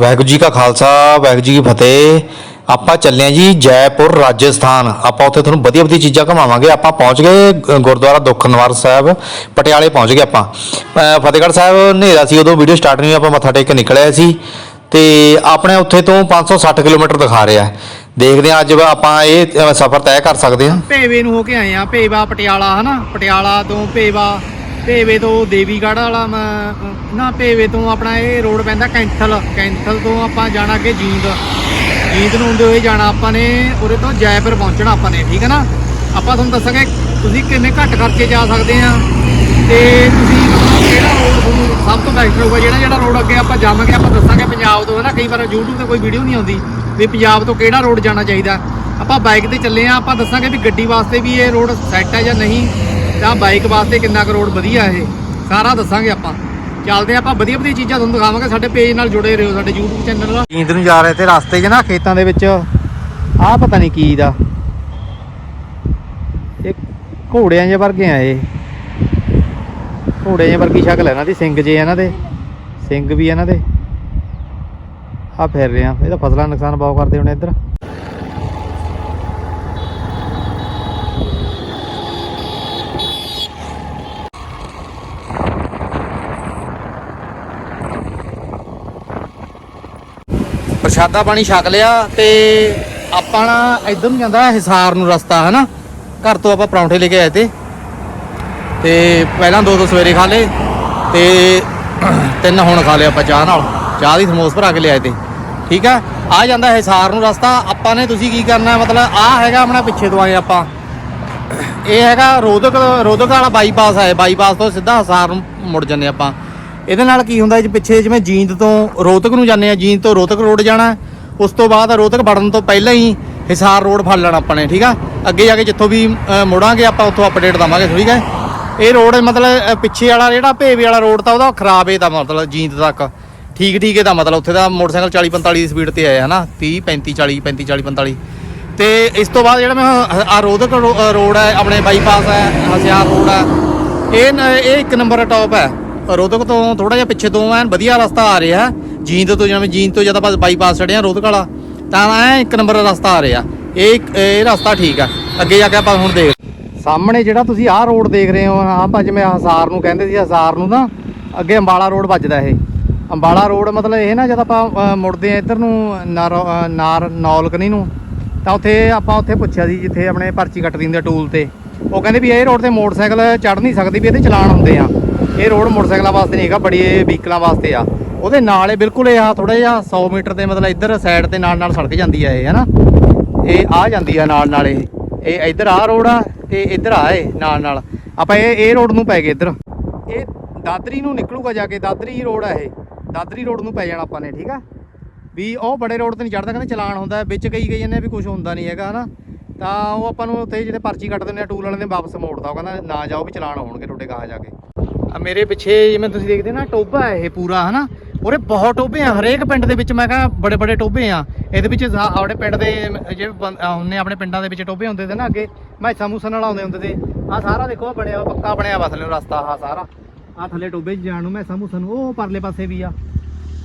ਵਾਹਿਗੁਰੂ ਜੀ ਕਾ ਖਾਲਸਾ ਵਾਹਿਗੁਰੂ ਜੀ ਕੀ ਫਤਿਹ। ਆਪਾਂ ਚੱਲੇ ਆ ਜੀ ਜੈਪੁਰ ਰਾਜਸਥਾਨ। ਆਪਾਂ ਉੱਥੇ ਤੁਹਾਨੂੰ ਵਧੀਆ ਵਧੀਆ ਚੀਜ਼ਾਂ ਘੁਮਾਵਾਂਗੇ। ਆਪਾਂ ਪਹੁੰਚ ਗਏ ਗੁਰਦੁਆਰਾ ਦੁੱਖਨਵਾਰ ਸਾਹਿਬ ਪਟਿਆਲੇ ਪਹੁੰਚ ਗਏ ਆਪਾਂ। ਫਤਿਹਗੜ੍ਹ ਸਾਹਿਬ ਹਨੇਰਾ ਸੀ ਉਦੋਂ ਵੀਡੀਓ ਸਟਾਰਟ ਨਹੀਂ ਹੋਈ, ਆਪਾਂ ਮੱਥਾ ਟੇਕ ਕੇ ਨਿਕਲਿਆ ਸੀ। ਤੇ ਆਪਣੇ ਉੱਥੇ ਤੋਂ 560 ਕਿਲੋਮੀਟਰ ਦਿਖਾ ਰਿਹਾ। ਦੇਖਦੇ ਆ ਅੱਜ ਆਪਾਂ ਇਹ ਸਫ਼ਰ ਤੈਅ ਕਰ ਸਕਦੇ ਹਾਂ। ਭੇਵੇ ਨੂੰ ਹੋ ਕੇ ਆਏ ਆ ਭੇਵਾ ਪਟਿਆਲਾ ਹਨਾ? ਪਟਿਆਲਾ ਤੋਂ ਭੇਵਾ ਭੇਵੇ ਤੋਂ ਦੇਵੀਗੜ੍ਹ ਵਾਲਾ ਮ- ਨਾ ਭੇਵੇ ਤੋਂ ਆਪਣਾ ਇਹ ਰੋਡ ਪੈਂਦਾ ਕੈਂਥਲ ਕੈਂਥਲ ਤੋਂ ਆਪਾਂ ਜਾਣਾ ਅੱਗੇ ਜੀਂਦ। ਜੀਂਦ ਨੂੰ ਹੁੰਦੇ ਹੋਏ ਜਾਣਾ ਆਪਾਂ ਨੇ ਉਰੇ ਤੋਂ ਜੈਪੁਰ ਪਹੁੰਚਣਾ ਆਪਾਂ ਨੇ, ਠੀਕ ਹੈ ਨਾ? ਆਪਾਂ ਤੁਹਾਨੂੰ ਦੱਸਾਂਗੇ ਤੁਸੀਂ ਕਿੰਨੇ ਘੱਟ ਖਰਚੇ ਜਾ ਸਕਦੇ ਆ ਤੇ ਤੁਸੀਂ ਕਿਹੜਾ ਰੋਡ ਤੁਹਾਨੂੰ ਸਭ ਤੋਂ ਬੈਸਟ ਹੋਊਗਾ ਜਿਹੜਾ ਜਿਹੜਾ ਰੋਡ ਅੱਗੇ ਆਪਾਂ ਜਾਵਾਂਗੇ, ਆਪਾਂ ਦੱਸਾਂਗੇ ਪੰਜਾਬ ਤੋਂ, ਹੈ ਨਾ? ਕਈ ਵਾਰ YouTube ਤੇ ਕੋਈ ਵੀਡੀਓ ਨਹੀਂ ਆਉਂਦੀ ਵੀ ਪੰਜਾਬ ਤੋਂ ਕਿਹੜਾ ਰੋਡ ਜਾਣਾ ਚਾਹੀਦਾ। ਆਪਾਂ ਬਾਈਕ ਤੇ ਚੱਲੇ ਆ, ਆਪਾਂ ਦੱਸਾਂਗੇ ਵੀ ਗੱਡੀ ਵਾਸਤੇ ਵੀ ਇਹ ਰੋਡ ਸੈੱਟ ਹੈ ਜਾਂ ਨਹੀਂ। ਤਾਂ ਬਾਈਕ ਵਾਸਤੇ ਕਿੰਨਾ ਕਰੋੜ ਵਧੀਆ ਇਹ। ਸਾਰਾ ਦੱਸਾਂਗੇ ਆਪਾਂ। ਚੱਲਦੇ ਆਪਾਂ, ਵਧੀਆ ਵਧੀਆ ਚੀਜ਼ਾਂ ਤੁਹਾਨੂੰ ਦਿਖਾਵਾਂਗੇ। ਸਾਡੇ ਪੇਜ ਨਾਲ ਜੁੜੇ ਰਹੋ, ਸਾਡੇ YouTube ਚੈਨਲ ਨਾਲ। ਜੀਂਦ ਨੂੰ ਜਾ ਰਹੇ ਤੇ ਰਸਤੇ 'ਚ ਨਾ, ਖੇਤਾਂ ਦੇ ਵਿੱਚ। ਆਹ ਪਤਾ ਨਹੀਂ ਕੀ ਦਾ। ਇਹ ਘੋੜਿਆਂ ਜਿਹੇ ਵਰਗੇ ਆ ਇਹ। ਘੋੜੇ ਜਿਹੇ ਵਰਗੀ ਸ਼ਕਲ ਹੈ ਇਹਨਾਂ ਦੀ, ਸਿੰਘ ਜੇ ਇਹਨਾਂ ਦੇ। ਸਿੰਘ ਵੀ ਇਹਨਾਂ ਦੇ। ਆ ਫਿਰ ਰਹੇ ਆ। ਇਹਦਾ ਫਸਲਾਂ ਦਾ ਨੁਕਸਾਨ ਬਹੁਤ ਕਰਦੇ ਹੋਣੇ ਇੱਧਰ। ਪ੍ਰਸ਼ਾਦਾ ਪਾਣੀ ਛਕ ਲਿਆ ਤੇ ਆਪਾਂ ਨਾ ਇੱਧਰ ਨੂੰ ਜਾਂਦਾ ਹਿਸਾਰ ਨੂੰ ਰਸਤਾ ਹੈ ਨਾ ਘਰ ਤੋਂ ਆਪਾਂ ਪਰੌਂਠੇ ਲੈ ਕੇ ਆਏ ਤੇ। ਤੇ ਪਹਿਲਾਂ ਦੋ ਦੋ ਸਵੇਰੇ ਖਾ ਲਏ ਤੇ ਤਿੰਨ ਹੁਣ ਖਾ ਲਿਆ ਆਪਾਂ ਚਾਹ ਨਾਲ। ਚਾਹ ਦੀ ਸਮੋਸ ਭਰਾ ਕੇ ਲਿਆਏ ਤੇ। ਠੀਕ ਆ? ਆ ਜਾਂਦਾ ਹਿਸਾਰ ਨੂੰ ਰਸਤਾ। ਆਪਾਂ ਨੇ ਤੁਸੀਂ ਕੀ ਕਰਨਾ, ਮਤਲਬ ਆ ਹੈਗਾ ਆਪਣਾ ਪਿੱਛੇ ਤੋਂ ਆਏ ਆਪਾਂ। ਇਹ ਹੈਗਾ ਰੋਧਕ ਰੋਧਕ ਵਾਲਾ ਬਾਈਪਾਸ ਹੈ ਬਾਈਪਾਸ ਤੋਂ ਸਿੱਧਾ ਹਿਸਾਰ ਨੂੰ ਮੁੜ ਜੰਨੇ ਆਪਾਂ। ਇਹਦੇ ਨਾਲ ਕੀ ਹੁੰਦਾ ਜੀ 'ਚ ਪਿੱਛੇ ਜਿਵੇਂ ਜੀਂਦ ਤੋਂ ਰੋਹਤਕ ਨੂੰ ਜਾਂਦੇ ਆ ਜੀਂਦ ਤੋਂ ਰੋਹਤਕ ਰੋਡ ਜਾਣਾ ਉਸ ਤੋਂ ਬਾਅਦ ਰੋਹਤਕ ਵੜਨ ਤੋਂ ਪਹਿਲਾਂ ਹੀ ਹਿਸਾਰ ਰੋਡ ਫੜ ਲੈਣਾ ਆਪਾਂ ਨੇ ਠੀਕ ਆ? ਅੱਗੇ ਜਾ ਕੇ ਜਿੱਥੋਂ ਵੀ ਅ, ਮੁੜਾਂਗੇ ਆਪਾਂ ਉੱਥੋਂ ਅਪਡੇਟ ਦਵਾਂਗੇ ਠੀਕ ਹੈ? ਇਹ ਰੋਡ ਮਤਲਬ ਪਿੱਛੇ ਵਾਲਾ ਜਿਹੜਾ ਭੇਵੇ ਵਾਲਾ ਰੋਡ ਤਾਂ ਉਹਦਾ ਖਰਾਬ ਹੈ ਦਾ ਮਤਲਬ ਜੀਂਦ ਤੱਕ। ਠੀਕ ਠੀਕ ਹੈ ਦਾ ਮਤਲਬ ਉੱਥੇ ਦਾ ਮੋਟਰਸਾਈਕਲ 40 45 ਦੀ ਸਪੀਡ ਤੇ ਆਇਆ ਹਨਾ? 30 35 40 35 40 45 ਤੇ ਇਸ ਤੋਂ ਬਾਅਦ ਜਿਹੜਾ ਮੈਂ ਆ ਰੋਧਕ ਰੋ- ਰੋਡ ਹੈ ਆਪਣੇ ਬਾਈਪਾਸ ਹੈ ਹਸਿਆਰ ਰੋਡ ਹੈ ਇਹ ਇਹ ਇੱਕ ਨੰਬਰ ਟੌਪ ਹੈ। ਰੋਧਕ ਤੋਂ ਥੋੜਾ ਜਿਹਾ ਪਿੱਛੇ ਤੋਂ ਐਨ ਵਧੀਆ ਰਸਤਾ ਆ ਰਿਹਾ। ਜੀਂਦ ਤੋਂ ਜਿਵੇਂ ਜੀਂਦ ਤੋਂ ਜਦ ਆਪਾਂ ਬਾਈਪਾਸ ਚੜਿਆ ਰੋਧਕ ਵਾਲਾ, ਤਾਂ ਐ ਇੱਕ ਨੰਬਰ ਰਸਤਾ ਆ ਰਿਹਾ। ਇਹ ਇਹ ਰਸਤਾ ਠੀਕ ਆ। ਅੱਗੇ ਜਾ ਕੇ ਆਪਾਂ ਹੁਣ ਦੇਖ ਸਾਹਮਣੇ ਜਿਹੜਾ ਤੁਸੀਂ ਆਹ ਰੋਡ ਦੇਖ ਰਹੇ ਹੋ, ਆਹ ਆਪਾਂ ਜਿਵੇਂ ਹਸਾਰ ਨੂੰ ਕਹਿੰਦੇ ਸੀ, ਹਸਾਰ ਨੂੰ ਨਾ ਅੱਗੇ ਅੰਬਾਲਾ ਰੋਡ ਵੱਜਦਾ ਇਹ। ਅੰਬਾਲਾ ਰੋਡ ਮਤਲਬ ਇਹ ਨਾ, ਜਦ ਆਪਾਂ ਮੁੜਦੇ ਆ ਇੱਧਰ ਨੂੰ, ਨਾਰ ਨਾਰ, ਨੌਲਕਨੀ ਨੂੰ, ਤਾਂ ਉੱਥੇ ਆਪਾਂ ਉੱਥੇ ਪੁੱਛਿਆ ਸੀ, ਜਿੱਥੇ ਆਪਣੇ ਪਰਚੀ ਕੱਟ ਦਿੰਦੇ ਟੂਲ ਤੇ। ਉਹ ਕਹਿੰਦੇ ਵੀ ਇਹ ਰੋਡ ਤੇ ਮੋਟਰਸਾਈਕਲ ਚੜ ਨਹੀਂ ਸਕਦੀ, ਵੀ ਇਹਦੇ ਚਲਾਨ ਹੁੰਦੇ ਆ। ਇਹ ਰੋਡ ਮੋਟਰਸਾਈਕਲਾਂ ਵਾਸਤੇ ਨਹੀਂ ਹੈਗਾ, ਬੜੀ ਵਹੀਕਲਾਂ ਵਾਸਤੇ ਆ। ਉਹਦੇ ਨਾਲ ਇਹ ਬਿਲਕੁਲ ਇਹ ਆ ਥੋੜਾ ਜਿਹਾ 100 ਮੀਟਰ ਤੇ ਮਤਲਬ ਇੱਧਰ ਸਾਈਡ ਤੇ ਨਾਲ ਨਾਲ ਸੜਕ ਜਾਂਦੀ ਆ ਇਹ, ਹਨਾ? ਇਹ ਆ ਜਾਂਦੀ ਆ ਨਾਲ ਨਾਲ ਇਹ। ਇਹ ਇੱਧਰ ਆ ਰੋਡ ਆ, ਤੇ ਇੱਧਰ ਆ ਇਹ ਨਾਲ ਨਾਲ। ਆਪਾਂ ਇਹ ਇਹ ਰੋਡ ਨੂੰ ਪੈ ਗਏ ਇੱਧਰ। ਇਹ ਦਾਦਰੀ ਨੂੰ ਨਿਕਲੂਗਾ ਜਾ ਕੇ, ਦਾਦਰੀ ਰੋਡ ਆ ਇਹ। ਦਾਦਰੀ ਰੋਡ ਨੂੰ ਪੈ ਜਾਣਾ ਆਪਾਂ ਨੇ, ਠੀਕ ਆ? ਵੀ ਉਹ ਬੜੇ ਰੋਡ ਤੇ ਨਹੀਂ ਚੜਦਾ ਕਹਿੰਦੇ ਚਲਾਨ ਹੁੰਦਾ, ਵਿੱਚ ਕਈ ਕਈ ਜਾਂਦੇ ਆ ਵੀ ਕੁਝ ਹੁੰਦਾ ਨਹੀਂ ਹੈਗਾ, ਹਨਾ? ਤਾਂ ਉਹ ਆਪਾਂ ਨੂੰ ਉੱਥੇ ਜਿਹੜੇ ਪਰਚੀ ਕੱਟ ਦਿੰਦੇ ਆ, ਟੂਲ ਵਾਲੇ ਨੇ ਵਾਪਸ ਮੋੜਦਾ ਉਹ ਕਹਿੰਦਾ ਨਾ ਜਾਓ ਵੀ ਚਲਾਨ ਹੋਣਗੇ ਤੁਹਾਡੇ ਗਾਹ ਜਾ ਕੇ। ਆ ਮੇਰੇ ਪਿੱਛੇ ਜਿਵੇਂ ਤੁਸੀਂ ਦੇਖਦੇ ਨਾ ਟੋਬਾ ਇਹ ਪੂਰਾ, ਹਨਾ? ਉਰੇ ਬਹੁਤ ਟੋਬੇ ਆ, ਹਰੇਕ ਪਿੰਡ ਦੇ ਵਿੱਚ ਮੈਂ ਕਿਹਾ ਬੜੇ ਬੜੇ ਟੋਬੇ ਆ। ਇਹਦੇ ਵਿੱਚ ਆਪਣੇ ਪਿੰਡ ਦੇ ਜਿਹੜੇ ਬੰ- ਆਪਣੇ ਪਿੰਡਾਂ ਦੇ ਵਿੱਚ ਟੋਬੇ ਹੁੰਦੇ ਤੇ ਨਾ ਅੱਗੇ ਮੈਸਾਂ ਮੂਸਾਂ ਨਾਲ ਆਉਂਦੇ ਹੁੰਦੇ ਤੇ। ਆ ਸਾਰਾ ਦੇਖੋ, ਆਹ ਬਣਿਆ, ਪੱਕਾ ਬਣਿਆ ਵਾ ਥੱਲੇ ਨੂੰ ਰਸਤਾ ਆ ਸਾਰਾ। ਆ ਥੱਲੇ ਟੋਬੇ 'ਚ ਜਾਣ ਨੂੰ, ਮੈਸਾਂ ਮੂਸਾਂ ਨੂੰ, ਉਹ ਪਰਲੇ ਪਾਸੇ ਵੀ ਆ।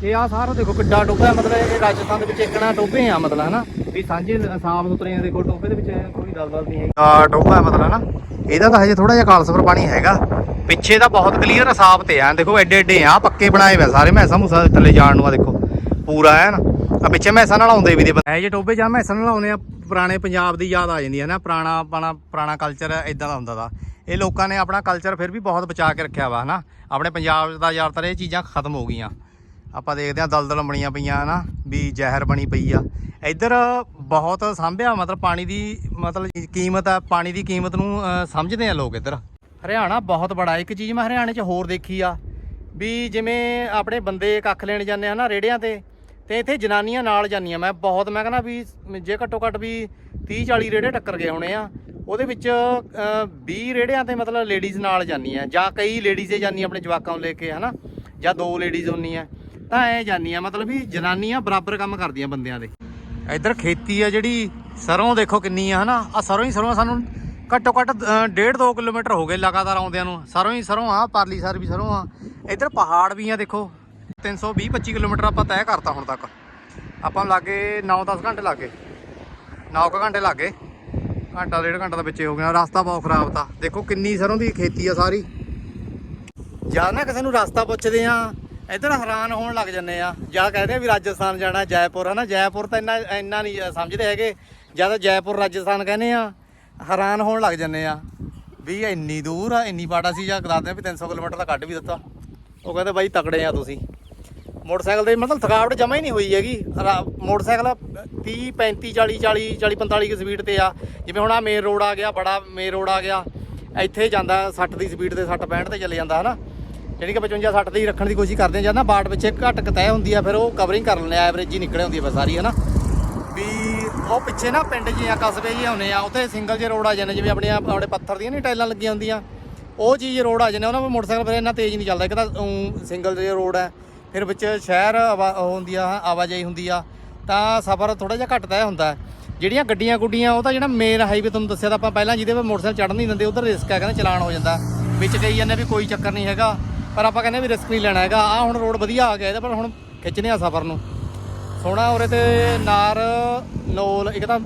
ਇਹ ਆ ਸਾਰਾ ਦੇਖੋ ਕਿੱਡਾ ਟੋਬਾ ਮਤਲਬ ਇਹ ਰਾਜਸਥਾਨ ਦੇ ਵਿੱਚ ਇੱਕਣਾ ਟੋਬੇ ਆ, ਮਤਲਬ, ਹਨਾ? ਵੀ ਸਾਂਝੇ ਸਾਫ਼ ਸੁਥਰੇ ਆ, ਦੇਖੋ ਟੋਬੇ ਦੇ ਵਿੱਚ ਕੋਈ ਦਲਦਲ ਨਹੀਂ ਹੈਗੀ। ਆ ਟੋਬਾ ਮਤਲਬ, ਹਨਾ? ਇਹਦਾ ਤਾਂ ਹਜੇ ਥੋੜਾ ਜਿਹਾ ਕਾਲਸਫਰ ਪਾਣੀ ਹੈਗਾ। ਪਿੱਛੇ ਤਾਂ ਬਹੁਤ ਕਲੀਅਰ ਸਾਫ਼ ਤੇ ਆ। ਦੇਖੋ ਐਡੇ ਐਡੇ ਆ, ਪੱਕੇ ਬਣਾਏ ਹੋਏ ਸਾਰੇ ਮੈਸਾਂ ਮੂਸਾਂ ਥੱਲੇ ਜਾਣ ਨੂੰ ਆ, ਦੇਖੋ। ਪੂਰਾ ਐਨ। ਆ ਪਿੱਛੇ ਮੈਸਾਂ ਨਾਲ ਆਉਂਦੇ ਵੀ ਦੇ ਇਹ ਜੇ ਟੋਬੇ ਜਾਂ ਮੈਸਾਂ ਨਾਲ ਆਉਂਦੇ ਆ, ਪੁਰਾਣੇ ਪੰਜਾਬ ਦੀ ਯਾਦ ਆ ਜਾਂਦੀ ਹੈ ਨਾ, ਪੁਰਾਣਾ ਆਪਣਾ, ਪੁਰਾਣਾ ਕਲਚਰ ਇਦਾਂ ਦਾ ਹੁੰਦਾ ਦਾ ਇਹ ਲੋਕਾਂ ਨੇ ਆਪਣਾ ਕਲਚਰ ਫਿਰ ਵੀ ਬਹੁਤ ਬਚਾ ਕੇ ਰੱਖਿਆ ਵਾ, ਹਨਾ? ਆਪਣੇ ਪੰਜਾਬ ਦਾ ਜ਼ਿਆਦਾਤਰ ਇਹ ਚੀਜ਼ਾਂ ਖਤਮ ਹੋ ਗਈਆਂ। ਆਪਾਂ ਦੇਖਦੇ ਆ ਦਲਦਲ ਬਣੀਆਂ ਪਈਆਂ ਨਾ ਵੀ ਜ਼ਹਿਰ ਬਣੀ ਪਈ ਆ। ਇੱਧਰ ਬਹੁਤ ਸਾਂਭਿਆ, ਮਤਲਬ ਪਾਣੀ ਦੀ, ਮਤਲਬ ਕੀਮਤ ਆ, ਪਾਣੀ ਦੀ ਕੀਮਤ ਨੂੰ ਸਮਝਦੇ ਆ ਲੋਕ ਇੱਧਰ। ਹਰਿਆਣਾ ਬਹੁਤ ਬੜਾ ਇੱਕ ਚੀਜ਼ ਮੈਂ ਹਰਿਆਣੇ 'ਚ ਹੋਰ ਦੇਖੀ ਆ ਵੀ ਜਿਵੇਂ ਆਪਣੇ ਬੰਦੇ ਕੱਖ ਲੈਣ ਜਾਂਦੇ ਆ ਨਾ ਰੇੜਿਆਂ ਤੇ ਤੇ ਇੱਥੇ ਜਨਾਨੀਆਂ ਨਾਲ ਜਾਂਦੀਆਂ। ਮੈਂ ਬਹੁਤ ਮੈਂ ਕਹਿੰਦਾ ਵੀ ਜੇ ਘੱਟੋ ਘੱਟ ਵੀ 30 40 ਰੇੜੇ ਟੱਕਰ ਗਏ ਹੋਣੇ ਆ ਉਹਦੇ ਵਿੱਚ ਅ, 20 ਰੇੜਿਆਂ ਤੇ ਮਤਲਬ ਲੇਡੀਜ਼ ਨਾਲ ਜਾਂਦੀਆਂ। ਜਾਂ ਕਈ ਲੇਡੀਜ਼ ਹੀ ਜਾਂਦੀਆਂ ਆਪਣੇ ਜਵਾਕਾਂ ਨੂੰ ਲੈ ਕੇ ਹਨਾ? ਜਾਂ ਦੋ ਲੇਡੀਜ਼ ਹੁੰਦੀਆਂ। ਤਾਂ ਐ ਜਾਂਦੀਆਂ ਮਤਲਬ ਵੀ ਜਨਾਨੀਆਂ ਬਰਾਬਰ ਕੰਮ ਕਰਦੀਆਂ ਬੰਦਿਆਂ ਦੇ। ਇੱਧਰ ਖੇਤੀ ਆ ਜਿਹੜੀ ਸਰੋਂ ਦੇਖੋ ਕਿੰਨੀ ਆ ਹਨਾ? ਆ ਸਰੋਂ ਹੀ ਸਰੋਂ ਸਾਨੂੰ। ਘੱਟੋ ਘੱਟ 1.5 2 ਕਿਲੋਮੀਟਰ ਹੋ ਗਏ ਲਗਾਤਾਰ ਆਉਂਦਿਆਂ ਨੂੰ। ਸਰੋਂ ਹੀ ਸਰੋਂ ਆ, ਪਰਲੀ ਸਰ ਵੀ ਸਰੋਂ ਆ। ਇੱਧਰ ਪਹਾੜ ਵੀ ਆ, ਦੇਖੋ। 320 25 ਕਿਲੋਮੀਟਰ ਆਪਾਂ ਤੈਅ ਕਰਤਾ ਹੁਣ ਤੱਕ। ਆਪਾਂ ਲਾਗੇ ਲੱਗੇ 9-10 ਘੰਟੇ ਲੱਗੇ। 9 ਕੁ ਘੰਟੇ ਲਾਗੇ। ਘੰਟਾ ਡੇਢ ਘੰਟਾ ਦਾ ਵਿੱਚੇ ਹੋ ਗਿਆ। ਰਸਤਾ ਬਹੁਤ ਖਰਾਬ ਤਾ। ਦੇਖੋ ਕਿੰਨੀ ਸਰੋਂ ਦੀ ਖੇਤੀ ਆ ਸਾਰੀ। ਜਾਂ ਨਾ ਕਿਸੇ ਨੂੰ ਰਸਤਾ ਪੁੱਛਦੇ ਆ, ਇੱਧਰ ਹੈਰਾਨ ਹੋਣ ਲੱਗ ਜੰਨੇ ਆ। ਜਾਂ ਕਹਿੰਦੇ ਵੀ ਰਾਜਸਥਾਨ ਜਾਣਾ ਜੈਪੁਰ। ਹਨਾ, ਜੈਪੁਰ ਤਾਂ ਇੰਨਾ ਇੰਨਾ ਨਹੀਂ ਸਮਝਦੇ ਹੈਗੇ। ਜਾਂ ਤਾਂ ਜੈਪੁਰ, ਰਾਜਸਥਾਨ ਕਹਿੰਦੇ ਆ। ਹੈਰਾਨ ਹੋਣ ਲੱਗ ਜੰਨੇ ਆ ਵੀ ਇੰਨੀ ਦੂਰ ਆ, ਇੰਨੀ ਬਾਟਾ ਸੀ ਜਾਂ ਦੱਸਦੇ ਆ ਵੀ 300 ਕਿਲੋਮੀਟਰ ਦਾ ਕੱਢ ਵੀ ਦਿੱਤਾ। ਉਹ ਕਹਿੰਦੇ ਬਾਈ ਤਕੜੇ ਆ ਤੁਸੀਂ। ਮੋਟਰਸਾਈਕਲ ਦੇ ਮਤਲਬ ਥਕਾਵਟ ਜਮਾ ਹੀ ਨਹੀਂ ਹੋਈ ਹੈਗੀ। ਮੋਟਰਸਾਈਕਲ 30 35 40 40 40 45 ਦੀ ਸਪੀਡ ਤੇ ਆ। ਜਿਵੇਂ ਹੁਣ ਆ ਮੇਨ ਰੋਡ ਆ ਗਿਆ, ਬੜਾ ਮੇਨ ਰੋਡ ਆ ਗਿਆ। ਇੱਥੇ ਜਾਂਦਾ 60 ਦੀ ਸਪੀਡ ਤੇ 60 65 ਤੇ ਚਲੇ ਜਾਂਦਾ, ਹਨਾ? ਜਿਹੜੀ ਕਿ 55 60 ਦੀ ਰੱਖਣ ਦੀ ਕੋਸ਼ਿਸ਼ ਕਰਦੇ ਆ ਜਦ ਨਾ ਬਾਟ ਪਿੱਛੇ ਘੱਟ ਕੁ ਹੁੰਦੀ ਆ, ਫਿਰ ਉਹ ਕਵਰਿੰਗ ਕਰ ਲੈਂਦੇ ਆ ਐਵਰੇਜ ਹੀ ਨਿਕਲੇ ਹੁੰਦੀ ਆ ਫਿਰ ਸਾਰੀ, ਹਨਾ? ਵੀ ਉਹ ਪਿੱਛੇ ਨਾ ਪਿੰਡ ਜਿਹਾ ਕਸਬੇ ਜਿਹੇ ਹੁੰਦੇ ਆ, ਉੱਥੇ ਸਿੰਗਲ ਜੇ ਰੋਡ ਆ ਜਾਂਦੇ, ਜਿਵੇਂ ਆਪਣੇ ਆਪਣੇ ਪੱਥਰ ਦੀਆਂ ਨਹੀਂ ਟਾਈਲਾਂ ਲੱਗੀਆਂ ਹੁੰਦੀਆਂ। ਉਹ ਚੀਜ਼ ਰੋਡ ਆ ਜਾਂਦੇ, ਉਹਨਾਂ 'ਤੇ ਮੋਟਰਸਾਈਕਲ ਫਿਰ ਇੰਨਾ ਤੇਜ਼ ਨਹੀਂ ਚੱਲਦਾ, ਇੱਕ ਤਾਂ ਸਿੰਗਲ ਜੇ ਰੋਡ ਹੈ ਫਿਰ ਵਿੱਚ ਸ਼ਹਿਰ ਆਵਾ- ਉਹ ਹੁੰਦੀ ਆ ਆਵਾਜਾਈ ਹੁੰਦੀ ਆ, ਤਾਂ ਸਫ਼ਰ ਥੋੜਾ ਜਿਹਾ ਘੱਟ ਤੈਅ ਹੁੰਦਾ। ਜਿਹੜੀਆਂ ਗੱਡੀਆਂ ਗੁੱਡੀਆਂ, ਉਹ ਤਾਂ ਜਿਹੜਾ ਮੇਨ ਹਾਈਵੇ ਤੁਹਾਨੂੰ ਦੱਸਿਆ ਤਾਂ ਆਪਾਂ ਪਹਿਲਾਂ ਜਿਹਦੇ 'ਤੇ ਮੋਟਰਸਾਈਕਲ ਚੜ੍ਹ ਨਹੀਂ ਦਿੰਦੇ, ਉਧਰ ਰਿਸਕ ਹੈ ਕਹਿੰਦੇ ਚਲਾਨ ਹੋ ਜਾਂਦਾ। ਵਿੱਚ ਕਹੀ ਜਾਂਦੇ ਵੀ ਕੋਈ ਚੱਕਰ ਨਹੀਂ ਹੈਗਾ, ਪਰ ਆਪਾਂ ਕਹਿੰਦੇ ਵੀ ਰਿਸਕ ਨਹੀਂ ਲੈਣਾ ਹੈਗਾ। ਆ ਹੁਣ ਰੋਡ ਵਧੀਆ ਆ ਗਿਆ, ਇਹਦੇ ਪਰ ਹੁਣ ਖਿੱਚਨੇ ਆ ਸਫ਼ਰ ਨੂੰ। ਸੋਹਣਾ ਉਰੇ ਤੇ ਨਾਰ, ਨੋਲ, ਇੱਕ ਤਾਂ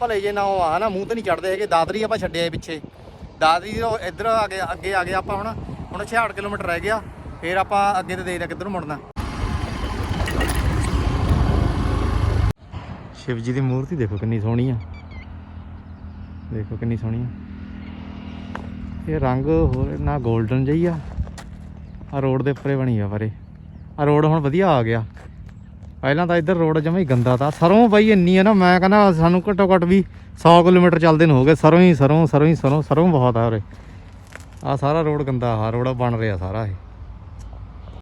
ਭਲੇ ਜੇ ਨਾ ਉਹ ਆ ਨਾ ਮੂੰਹ ਤੇ ਨਹੀਂ ਚੜਦੇ ਹੈਗੇ। ਦਾਦਰੀ ਆਪਾਂ ਛੱਡਿਆ ਪਿੱਛੇ। ਦਾਦਰੀ ਤੋਂ ਇੱਧਰ ਆ ਗਏ, ਅੱਗੇ ਆ ਗਏ ਆਪਾਂ ਹੁਣ। ਹੁਣ 66 ਕਿਲੋਮੀਟਰ ਰਹਿ ਗਿਆ। ਫੇਰ ਆਪਾਂ ਅੱਗੇ ਤੇ ਦੇਖਦੇ ਕਿੱਧਰ ਨੂੰ ਮੁੜਨਾ। ਸ਼ਿਵ ਜੀ ਦੀ ਮੂਰਤੀ ਦੇਖੋ ਕਿੰਨੀ ਸੋਹਣੀ ਆ। ਦੇਖੋ ਕਿੰਨੀ ਸੋਹਣੀ ਆ। ਇਹ ਰੰਗ ਹੋਰ ਨਾ 골ਡਨ ਜਿਹੀ ਆ। ਆ ਰੋਡ ਦੇ ਉੱਪਰੇ ਬਣੀ ਆ ਪਰੇ ਆ ਰੋਡ ਹੁਣ ਵਧੀਆ ਆ ਗਿਆ। ਪਹਿਲਾਂ ਤਾਂ ਇੱਧਰ ਰੋਡ ਜਮਾ ਹੀ ਗੰਦਾ ਤਾ। ਸਰੋਂ ਬਾਈ ਇੰਨੀ ਆ ਨਾ, ਮੈਂ ਕਹਿੰਦਾ ਸਾਨੂੰ ਘੱਟੋ ਘੱਟ ਵੀ 100 ਕਿਲੋਮੀਟਰ ਚੱਲਦੇ ਨੂੰ ਹੋ ਗਏ। ਸਰੋਂ ਹੀ, ਸਰੋਂ ਸਰੋਂ ਹੀ, ਸਰੋਂ ਸਰੋਂ ਬਹੁਤ ਆ ਉਰੇ। ਆ ਸਾਰਾ ਰੋਡ ਗੰਦਾ ਆ ਰੋਡ ਬਣ ਰਿਹਾ ਸਾਰਾ ਇਹ।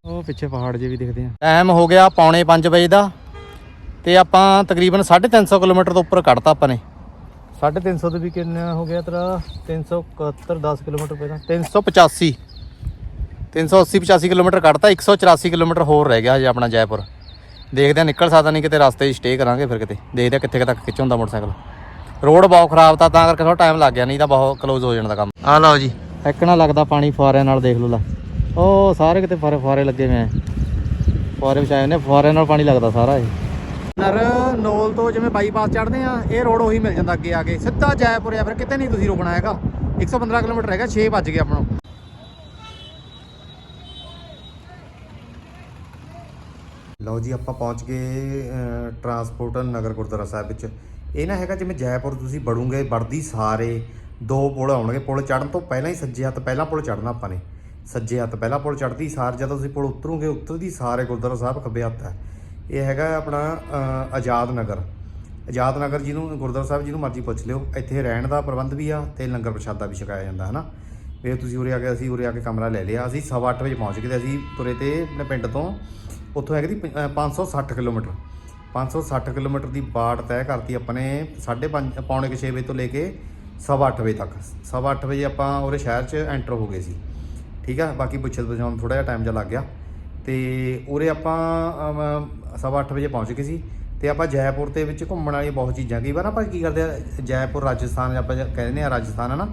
ਉਹ ਪਿੱਛੇ ਪਹਾੜ ਜੇ ਵੀ ਦਿਖਦੇ ਆ। ਟਾਈਮ ਹੋ ਗਿਆ ਪੌਣੇ 5 ਵਜੇ ਦਾ ਤੇ ਆਪਾਂ ਤਕਰੀਬਨ 350 ਕਿਲੋਮੀਟਰ ਤੋਂ ਉੱਪਰ ਕੱਢਤਾ ਆਪਾਂ ਨੇ। 350 ਤੋਂ ਵੀ ਕਿੰਨਾ ਹੋ ਗਿਆ ਤੇਰਾ? 371 10 ਕਿਲੋਮੀਟਰ ਪਹਿਲਾਂ। 385 380 85 ਕਿਲੋਮੀਟਰ ਕੱਢਤਾ 184 ਕਿਲੋਮੀਟਰ ਹੋਰ ਰਹਿ ਗਿਆ ਹਜੇ ਆਪਣਾ ਜੈਪੁਰ। ਦੇਖਦੇ ਆ ਨਿਕਲ ਸਕਦਾ ਨਹੀਂ ਕਿਤੇ ਰਸਤੇ 'ਚ ਸਟੇ ਕਰਾਂਗੇ ਫਿਰ ਕਿਤੇ। ਦੇਖਦੇ ਆ ਕਿੱਥੇ ਤੱਕ ਖਿੱਚ ਹੁੰਦਾ ਮੋਟਰਸਾਈਕਲ। ਰੋਡ ਬਹੁਤ ਖਰਾਬ ਤਾਂ ਤਾਂ ਕਰਕੇ ਥੋੜਾ ਟਾਈਮ ਲੱਗ ਗਿਆ ਨਹੀਂ ਤਾਂ ਬਹੁਤ ਕਲੋਜ਼ ਹੋ ਜਾਣਾ ਦਾ ਕੰਮ। ਆ ਲਓ ਜੀ। ਇੱਕਣਾ ਲੱਗਦਾ ਪਾਣੀ ਫੁਆਰਿਆਂ ਨਾਲ ਦੇਖ ਲਓ ਲੈ। ਉਹ ਸਾਰੇ ਕਿਤੇ ਫੁਆਰੇ ਫੁਆਰੇ ਲੱਗੇ ਹੋਏ ਆ। ਫੁਆਰੇ ਵਿਛਾਏ ਨੇ ਫੁਆਰੇ ਨਾਲ ਪਾਣੀ ਲੱਗਦਾ ਸਾਰਾ ਇਹ। ਨਰ ਨੋਲ ਤੋਂ ਜਿਵੇਂ ਬਾਈਪਾਸ ਚੜ੍ਹਦੇ ਆ ਇਹ ਰੋਡ ਉਹੀ ਮਿਲ ਜਾਂਦਾ ਅੱਗੇ ਆ ਕੇ। ਸਿੱਧਾ ਜੈਪੁਰ ਆ ਫਿਰ ਕਿਤੇ ਨਹੀਂ ਤੁਸੀਂ ਰੁਕਣਾ ਹੈਗਾ। 115 ਕਿਲੋਮੀਟਰ ਹੈਗਾ 6 ਵੱਜ ਗਏ ਆਪਣਾ ਲਓ ਜੀ, ਆਪਾਂ ਪਹੁੰਚ ਗਏ ਟਰਾਂਸਪੋਰਟ ਨਗਰ ਗੁਰਦੁਆਰਾ ਸਾਹਿਬ ਵਿੱਚ। ਇਹ ਨਾ ਹੈਗਾ ਜਿਵੇਂ ਜੈਪੁਰ ਤੁਸੀਂ ਵੜੋਗੇ, ਵੜਦੀ ਸਾਰੇ, ਦੋ ਪੁਲ ਆਉਣਗੇ, ਪੁਲ ਚੜਨ ਤੋਂ ਪਹਿਲਾਂ ਹੀ ਸੱਜੇ ਹੱਥ, ਪਹਿਲਾ ਪੁਲ ਚੜਨਾ ਆਪਾਂ ਨੇ। ਸੱਜੇ ਹੱਥ ਪਹਿਲਾ ਪੁਲ ਚੜਦੀ ਸਾਰ, ਜਦੋਂ ਤੁਸੀਂ ਪੁਲ ਉਤਰੋਗੇ, ਉਤਰਦੀ ਸਾਰੇ ਗੁਰਦੁਆਰਾ ਸਾਹਿਬ ਖੱਬੇ ਹੱਥ ਹੈ। ਇਹ ਹੈਗਾ ਆਪਣਾ ਆਜ਼ਾਦ ਨਗਰ। ਆਜ਼ਾਦ ਨਗਰ ਜਿਹਨੂੰ, ਗੁਰਦੁਆਰਾ ਸਾਹਿਬ ਜਿਹਨੂੰ ਮਰਜ਼ੀ ਪੁੱਛ ਲਿਓ, ਇੱਥੇ ਰਹਿਣ ਦਾ ਪ੍ਰਬੰਧ ਵੀ ਆ ਤੇ ਲੰਗਰ ਪ੍ਰਸ਼ਾਦਾ ਵੀ ਛਕਾਇਆ ਜਾਂਦਾ ਹੈ ਨਾ ਫਿਰ ਤੁਸੀਂ ਉਰੇ ਆ ਕੇ, ਅਸੀਂ ਉਰੇ ਆ ਕੇ ਕਮਰਾ ਲੈ ਲਿਆ, ਅਸੀਂ ਸਵਾ ਅੱਠ ਵਜੇ ਪਹੁੰਚ ਗਏ ਤੇ ਅਸੀਂ ਤੁਰੇ ਤੇ ਆਪਣੇ ਪਿੰਡ ਤੋਂ ਉੱਥੋਂ ਹੈਗੀ ਦੀ ਪ- ਅਹ 560 ਕਿਲੋਮੀਟਰ। 560 ਕਿਲੋਮੀਟਰ ਦੀ ਬਾੜ ਤੈਅ ਕਰਤੀ ਆਪਾਂ ਨੇ 5:30 ਪੌਣੇ ਕੁ ਛੇ ਵਜੇ ਤੋਂ ਲੈ ਕੇ ਸਵਾ ਅੱਠ ਵਜੇ ਤੱਕ। ਸਵਾ ਅੱਠ ਵਜੇ ਆਪਾਂ ਉਰੇ ਸ਼ਹਿਰ 'ਚ ਐਂਟਰ ਹੋ ਗਏ ਸੀ। ਠੀਕ ਆ? ਬਾਕੀ ਪੁੱਛੇ ਬੁਝਾਉਣ ਥੋੜਾ ਜਿਹਾ ਟਾਈਮ ਜਿਹਾ ਲੱਗ ਗਿਆ। ਤੇ ਉਰੇ ਆਪਾਂ ਅਮ, ਸਵਾ ਅੱਠ ਵਜੇ ਪਹੁੰਚ ਗਏ ਸੀ। ਤੇ ਆਪਾਂ ਜੈਪੁਰ ਦੇ ਵਿੱਚ ਘੁੰਮਣ ਵਾਲੀ ਬਹੁਤ ਚੀਜ਼ਾਂ ਕਈ ਵਾਰ ਆਪਾਂ ਕੀ ਕਰਦੇ ਆ ਜੈਪੁਰ ਰਾਜਸਥਾਨ ਆਪਾਂ ਜ- ਕਹਿੰਦੇ ਆ ਰਾਜਸਥਾਨ ਹੈ ਨਾ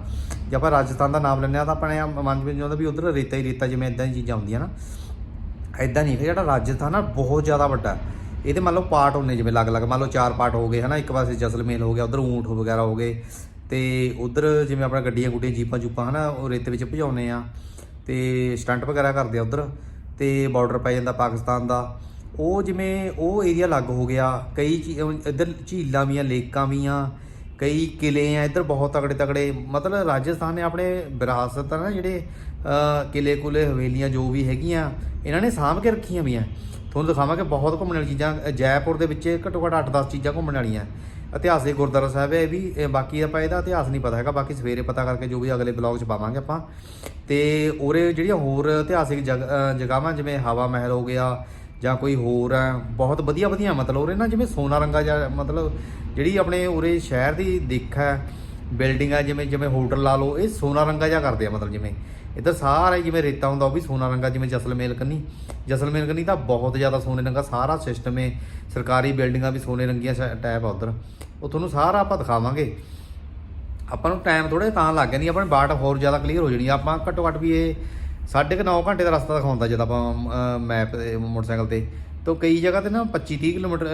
ਜੇ ਆਪਾਂ ਰਾਜਸਥਾਨ ਦਾ ਨਾਮ ਲੈਂਦੇ ਆ ਤਾਂ ਆਪਣੇ ਮਨ ਵਿੱਚ ਆਉਂਦਾ ਵੀ ਉਧਰ ਰੇਤਾ ਹੀ ਰੇਤਾ ਜਿਵੇਂ ਇਦਾਂ ਦੀ ਚੀਜ਼ਾਂ ਹੁੰਦੀਆਂ ਨਾ। ਐਦਾਂ ਨਹੀਂ ਜਿਹੜਾ ਰਾਜਸਥਾਨ ਆ ਬਹੁਤ ਜ਼ਿਆਦਾ ਵੱਡਾ। ਇਹਦੇ ਮੰਨ ਲਓ ਪਾਰਟ ਹੁੰਨੇ, ਜਿਵੇਂ ਅਲੱਗ-ਅਲੱਗ, ਮੰਨ ਲਓ ਚਾਰ ਪਾਰਟ ਹੋ ਗਏ, ਹਨਾ, ਇੱਕ ਪਾਸੇ ਜਸਲਮੇਲ ਹੋ ਗਿਆ, ਉਧਰ ਊਂਠ ਵਗੈਰਾ ਹੋ ਗਏ, ਤੇ ਉਧਰ ਜਿਵੇਂ ਆਪਣਾ ਗੱਡੀਆਂ ਗੁੱਡੀਆਂ, ਜੀਪਾਂ ਜੂਪਾਂ, ਹਨਾ, ਉਹ ਰੇਤੇ ਵਿੱਚ ਭਜਾਉਂਦੇ ਆ, ਤੇ ਸਟੰਟ ਵਗੈਰਾ ਕਰਦੇ ਆ ਉਧਰ, ਤੇ ਬਾਰਡਰ ਪੈ ਜਾਂਦਾ ਪਾਕਿਸਤਾਨ ਦਾ। ਉਹ ਜਿਵੇਂ ਉਹ ਏਰੀਆ ਅਲੱਗ ਹੋ ਗਿਆ, ਕਈ ਇੱਧਰ ਝੀਲਾਂ ਵੀ ਆ, ਲੇਕਾਂ ਵੀ ਆ, ਕਈ ਕਿਲੇ ਆ, ਇੱਧਰ ਬਹੁਤ ਤਗੜੇ ਤਗੜੇ ਮਤਲਬ ਰਾਜਸਥਾਨ ਨੇ ਆਪਣੇ ਵਿਰਾਸਤ ਆ ਨਾ, ਜਿਹੜੇ ਕਿਲੇ ਕੁਲੇ, ਹਵੇਲੀਆਂ ਜੋ ਵੀ ਹੈਗੀਆਂ, ਇਹਨਾਂ ਨੇ ਸਾਂਭ ਕੇ ਰੱਖੀਆਂ ਵੀ ਆ ਤੁਹਾਨੂੰ ਦਿਖਾਵਾਂਗੇ ਬਹੁਤ ਘੁੰਮਣ ਵਾਲੀ ਚੀਜ਼ਾਂ ਜੈਪੁਰ ਦੇ ਵਿੱਚ ਘੱਟੋ ਘੱਟ 8-10 ਚੀਜ਼ਾਂ ਘੁੰਮਣ ਵਾਲੀਆਂ। ਇਤਿਹਾਸਿਕ ਗੁਰਦੁਆਰਾ ਸਾਹਿਬ ਹੈ ਇਹ ਵੀ ਬਾਕੀ ਆਪਾਂ ਇਹਦਾ ਇਤਿਹਾਸ ਨਹੀਂ ਪਤਾ ਹੈਗਾ, ਬਾਕੀ ਸਵੇਰੇ ਪਤਾ ਕਰਕੇ ਜੋ ਵੀ ਅਗਲੇ ਬਲੌਗ 'ਚ ਪਾਵਾਂਗੇ ਆਪਾਂ। ਤੇ ਉਰੇ ਜਿਹੜੀਆਂ ਹੋਰ ਇਤਿਹਾਸਿਕ ਜਗ- ਜਗ੍ਹਾਵਾਂ ਜਿਵੇਂ ਹਵਾ ਮਹਿਲ ਹੋ ਗਿਆ ਜਾਂ ਕੋਈ ਹੋਰ ਹੈ, ਬਹੁਤ ਵਧੀਆ ਵਧੀਆ ਮਤਲਬ ਉਰੇ ਨਾ, ਜਿਵੇਂ ਸੋਨਾ ਰੰਗਾ ਜਾਂ ਮਤਲਬ ਜਿਹੜੀ ਆਪਣੇ ਉਰੇ ਸ਼ਹਿਰ ਦੀ ਦਿੱਖ ਹੈ, ਬਿਲਡਿੰਗ ਆ ਜਿਵੇਂ ਜਿਵੇਂ ਹੋਟਲ ਲਾ ਲਓ, ਇਹ ਸੋਨਾ ਰੰਗਾ ਜਿਹਾ ਕਰਦੇ ਆ ਮਤਲਬ ਜਿਵੇਂ। ਇੱਧਰ ਸਾਰਾ ਜਿਵੇਂ ਰੇਤਾ ਹੁੰਦਾ, ਉਹ ਵੀ ਸੋਨਾ ਰੰਗਾ ਜਿਵੇਂ ਜਸਲਮੇਲ ਕੰਨੀ। ਜਸਲਮੇਲ ਕੰਨੀ ਤਾਂ ਬਹੁਤ ਜ਼ਿਆਦਾ ਸੋਨੇ ਰੰਗਾ, ਸਾਰਾ ਸਿਸਟਮ ਹੈ ਸਰਕਾਰੀ ਬਿਲਡਿੰਗਾਂ ਵੀ ਸੋਨੇ ਰੰਗੀਆਂ ਟਾਈਪ ਆ ਉਧਰ। ਉਹ ਤੁਹਾਨੂੰ ਸਾਰਾ ਆਪਾਂ ਦਿਖਾਵਾਂਗੇ। ਆਪਾਂ ਨੂੰ ਟਾਈਮ ਥੋੜੇ ਤਾਂ ਲੱਗ ਗਿਆ ਨਹੀਂ ਆਪਣੇ ਬਾਟ ਹੋਰ ਜ਼ਿਆਦਾ ਕਲੀਅਰ ਹੋ ਜਣੀ ਆਪਾਂ ਘੱਟੋ ਘੱਟ ਵੀ ਇਹ ਸਾਢੇ ਕੁ 9 ਘੰਟੇ ਦਾ ਰਸਤਾ ਦਿਖਾਉਂਦਾ, ਜਦ ਆਪਾਂ ਮੈਪ ਤੇ, ਮੋਟਰਸਾਈਕਲ ਤੇ। ਤਾਂ ਕਈ ਜਗ੍ਹਾ ਤੇ ਨਾ 25 30 ਕਿਲੋਮੀਟਰ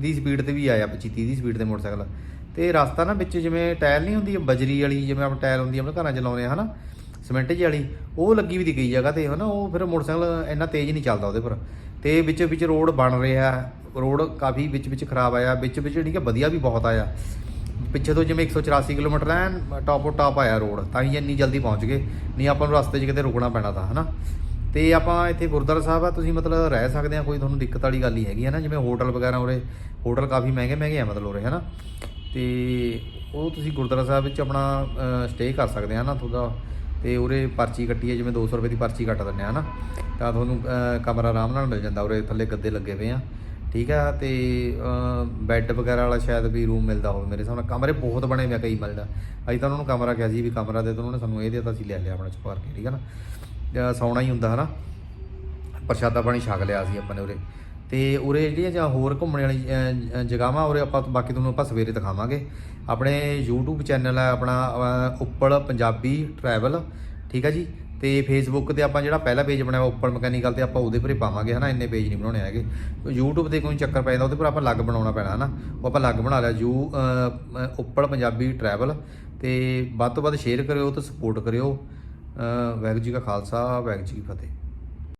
ਦੀ ਸਪੀਡ ਤੇ ਵੀ ਆਇਆ 25 30 ਦੀ ਸਪੀਡ ਤੇ ਮੋਟਰਸਾਈਕਲ। ਤੇ ਰਸਤਾ ਨਾ ਵਿੱਚ ਜਿਵੇਂ ਟਾਇਰ ਨਹੀਂ ਹੁੰਦੀ, ਬਜਰੀ ਵਾਲੀ ਜਿਵੇਂ ਆਪਾਂ ਟਾਇਰ ਹੁੰਦੀ ਆਪਣੇ ਘਰਾਂ 'ਚ ਲਾਉਂਦੇ ਆ, ਹਨਾ? ਸਿਮੈਂਟ ਜਿਹੀ ਵਾਲੀ, ਉਹ ਲੱਗੀ ਵੀ ਦੀ ਗਈ ਜਗ੍ਹਾ ਤੇ, ਹਨਾ, ਉਹ ਫਿਰ ਮੋਟਰਸਾਈਕਲ ਇੰਨਾ ਤੇਜ਼ ਨਹੀਂ ਚੱਲਦਾ ਉਹਦੇ ਪਰ। ਤੇ ਵਿੱਚ ਵਿੱਚ ਰੋਡ ਬਣ ਰਿਹਾ, ਰੋਡ ਕਾਫੀ ਵਿੱਚ ਵਿੱਚ ਖਰਾਬ ਆਇਆ, ਵਿੱਚ ਵਿੱਚ ਠੀਕ ਹੈ, ਵਧੀਆ ਵੀ ਬਹੁਤ ਆਇਆ। ਪਿੱਛੇ ਤੋਂ ਜਿਵੇਂ 184 ਕਿਲੋਮੀਟਰ ਐਨ ਟਾਪੋ ਟਾਪ ਆਇਆ ਰੋਡ, ਤਾਂ ਹੀ ਇੰਨੀ ਜਲਦੀ ਪਹੁੰਚ ਗਏ, ਨਹੀਂ ਆਪਾਂ ਨੂੰ ਰਸਤੇ 'ਚ ਕਿਤੇ ਰੁਕਣਾ ਪੈਣਾ ਤਾਂ, ਹਨਾ। ਤੇ ਆਪਾਂ ਇੱਥੇ ਗੁਰਦੁਆਰਾ ਸਾਹਿਬ ਆ, ਤੁਸੀਂ ਮਤਲਬ ਰਹਿ ਸਕਦੇ ਆ, ਕੋਈ ਤੁਹਾਨੂੰ ਦਿੱਕਤ ਵਾਲੀ ਗੱਲ ਨਹੀਂ ਹੈਗੀ ਹੈ ਨਾ ਜਿਵੇਂ ਹੋਟਲ ਵਗੈਰਾ ਉਰੇ, ਹੋਟਲ ਕਾਫੀ ਮਹਿੰਗੇ ਮਹਿੰਗੇ ਆ ਮਤਲਬ ਉਰੇ, ਹਨਾ। ਤੇ ਉਹ ਤੁਸੀਂ ਗੁਰਦੁਆਰਾ ਸਾਹਿਬ ਵਿੱਚ ਆਪਣਾ ਸਟੇ ਕਰ ਸਕਦੇ ਆ ਨਾ ਤੁਹਾਡਾ ਤੇ ਉਰੇ ਪਰਚੀ ਕੱਟੀ ਹੈ, ਜਿਵੇਂ 200 ਰੁਪਏ ਦੀ ਪਰਚੀ ਕੱਟ ਦਿੰਦੇ ਆ ਨਾ ਤਾਂ ਤੁਹਾਨੂੰ ਕਮਰਾ ਆਰਾਮ ਨਾਲ ਮਿਲ ਜਾਂਦਾ, ਉਰੇ ਥੱਲੇ ਗੱਦੇ ਲੱਗੇ ਹੋਏ ਆ। ਠੀਕ ਆ, ਤੇ ਬੈੱਡ ਵਗੈਰਾ ਵਾਲਾ ਸ਼ਾਇਦ ਵੀ ਰੂਮ ਮਿਲਦਾ ਹੋਵੇ ਮੇਰੇ ਹਿਸਾਬ ਨਾਲ ਕਮਰੇ ਬਹੁਤ ਬਣੇ ਹੋਏ ਕਈ ਮਿਲਦਾ। ਅਸੀਂ ਤਾਂ ਉਹਨਾਂ ਨੂੰ ਕਮਰਾ ਕਿਹਾ ਸੀ ਵੀ ਕਮਰਾ ਦੇ ਦਿਓ ਉਹਨਾਂ ਨੇ ਸਾਨੂੰ ਇਹ ਦੇ ਦਿੱਤਾ, ਅਸੀਂ ਲੈ ਲਿਆ ਆਪਣਾ ਚੁਪਾਰ ਕੇ, ਠੀਕ ਆ ਨਾ? ਜਾਂ ਸੌਣਾ ਹੀ ਹੁੰਦਾ, ਹਨਾ? ਪ੍ਰਸ਼ਾਦਾ ਪਾਣੀ ਛਕ ਲਿਆ ਸੀ ਆਪਾਂ ਨੇ ਉਰੇ। ਤੇ ਉਰੇ ਜਿਹੜੀਆਂ ਜਾਂ ਹੋਰ ਘੁੰਮਣ ਵਾਲੀ ਅਹ, ਜਗ੍ਹਾਵਾਂ ਉਰੇ ਆਪਾਂ ਬਾਕੀ ਤੁਹਾਨੂੰ ਆਪਾਂ ਸਵੇਰੇ ਦਿਖਾਵਾਂਗੇ। ਆਪਣੇ YouTube ਚੈਨਲ ਹੈ ਆਪਣਾ ਅਹ, ਉੱਪਲ ਪੰਜਾਬੀ ਟਰੈਵਲ ਠੀਕ ਹੈ ਜੀ? ਤੇ Facebook ਤੇ ਆਪਾਂ ਜਿਹੜਾ ਪਹਿਲਾ ਪੇਜ ਬਣਾਇਆ ਉੱਪਰ ਮਕੈਨੀਕਲ ਤੇ ਆਪਾਂ ਉਹਦੇ ਪਰ ਹੀ ਪਾਵਾਂਗੇ ਹਨਾ? ਇੰਨੇ ਪੇਜ ਨਹੀਂ ਬਣਾਉਣੇ ਹੈਗੇ। YouTube ਤੇ ਕੋਈ ਚੱਕਰ ਪੈ ਜਾਂਦਾ ਉਹਦੇ ਪਰ ਆਪਾਂ ਅਲੱਗ ਬਣਾਉਣਾ ਪੈਣਾ ਹਨਾ? ਉਹ ਆਪਾਂ ਅਲੱਗ ਬਣਾ ਲਿਆ ਯੂ ਅਹ, ਪੰਜਾਬੀ ਟਰੈਵਲ ਤੇ ਵੱਧ ਤੋਂ ਵੱਧ ਸ਼ੇਅਰ ਕਰਿਓ ਤੇ ਸਪੋਰਟ ਕਰਿਓ। ਅਹ, ਵਾਹਿਗੁਰੂ ਜੀ ਕਾ ਖਾਲਸਾ ਵਾਹਿਗੁਰੂ ਜੀ ਕੀ ਫਤਿਹ।